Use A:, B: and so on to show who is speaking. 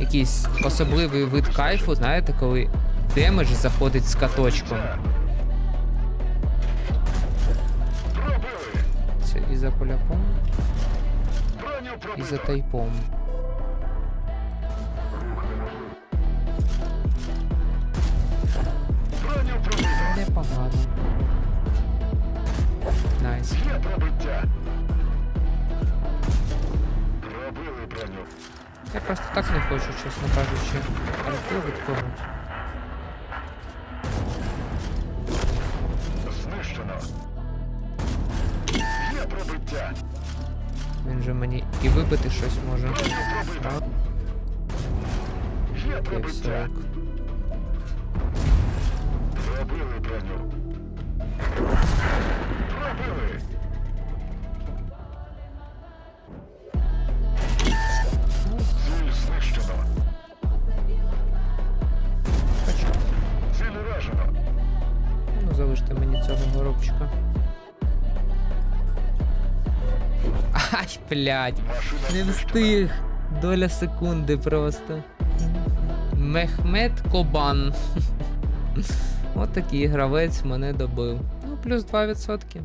A: якийсь особливий вид кайфу, знаєте, коли демедж заходить з каточком. Це і за поляком, і за тайпом. Непогано. Найс.
B: Є
A: Я просто так не хочу, чесно кажучи. Альфу.
B: Знищено. Є пробиття.
A: Він же мені і вибити щось може.
B: Є пробиття.
A: Залиште мені цього горобчика. Ай, блядь. Не встиг. Доля секунди просто. Мехмед Кобан. От такий гравець мене добив. Ну, плюс 2%.